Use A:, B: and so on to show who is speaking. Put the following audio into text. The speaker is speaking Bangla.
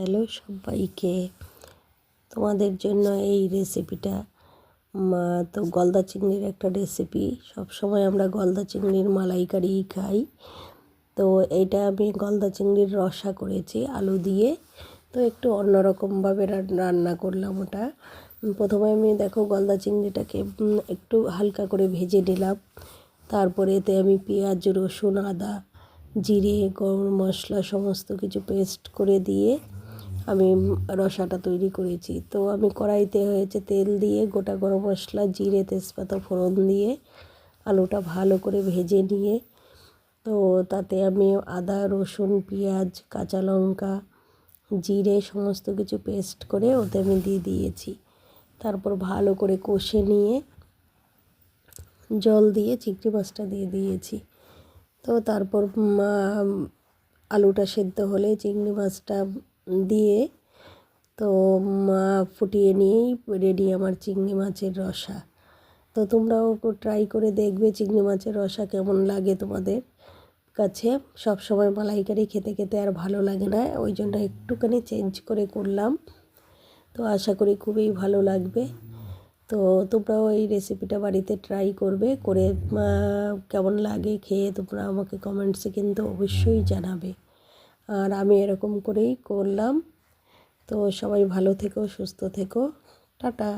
A: হ্যালো সবাইকে। তোমাদের জন্য এই রেসিপিটা তো গলদা চিংড়ির একটা রেসিপি সব সময় আমরা গলদা চিংড়ির মালাইকারি খাই। তো এইটা আমি গলদা চিংড়ির রসা করেছি, আলু দিয়ে। তো একটু অন্যরকমভাবে রান্না করলাম ওটা। প্রথমে আমি দেখো গলদা চিংড়িটাকে একটু হালকা করে ভেজে নিলাম। তারপরে এতে আমি পেঁয়াজ, রসুন, আদা, জিরে, গরম মশলা, সমস্ত কিছু পেস্ট করে দিয়ে আমি রসাটা তৈরি করেছি। তো আমি কড়াইতে হয়েছে তেল দিয়ে গোটা গরম মশলা, জিরে, তেজপাতা, ফোড়ন দিয়ে আলুটা ভালো করে ভেজে নিয়ে, তো তাতে আমি আদা, রসুন, পেঁয়াজ, কাঁচা লঙ্কা, জিরে সমস্ত কিছু পেস্ট করে ওতে আমি দিয়ে দিয়েছি। তারপর ভালো করে কষে নিয়ে জল দিয়ে চিংড়ি মাছটা দিয়ে দিয়েছি। তো তারপর আলুটা সেদ্ধ হলে চিংড়ি মাছটা দিয়ে তো মা ফুটিয়ে নিয়েই রেডি আমার চিংড়ি মাছের রসা। তো তোমরাও ট্রাই করে দেখবে চিংড়ি মাছের রসা কেমন লাগে তোমাদের কাছে। সব সময় মালাইকারি খেতে খেতে আর ভালো লাগে না, ওই জন্য একটুখানি চেঞ্জ করে করলাম। তো আশা করি খুবই ভালো লাগবে। তো তোমরাও এই রেসিপিটা বাড়িতে ট্রাই করবে, করে কেমন লাগে খেয়ে তোমরা আমাকে কমেন্টসে কিন্তু অবশ্যই জানাবে। আর আমি এরকম করেই করলাম। তো সবাই ভালো থেকো সুস্থ থেকো। টাটা।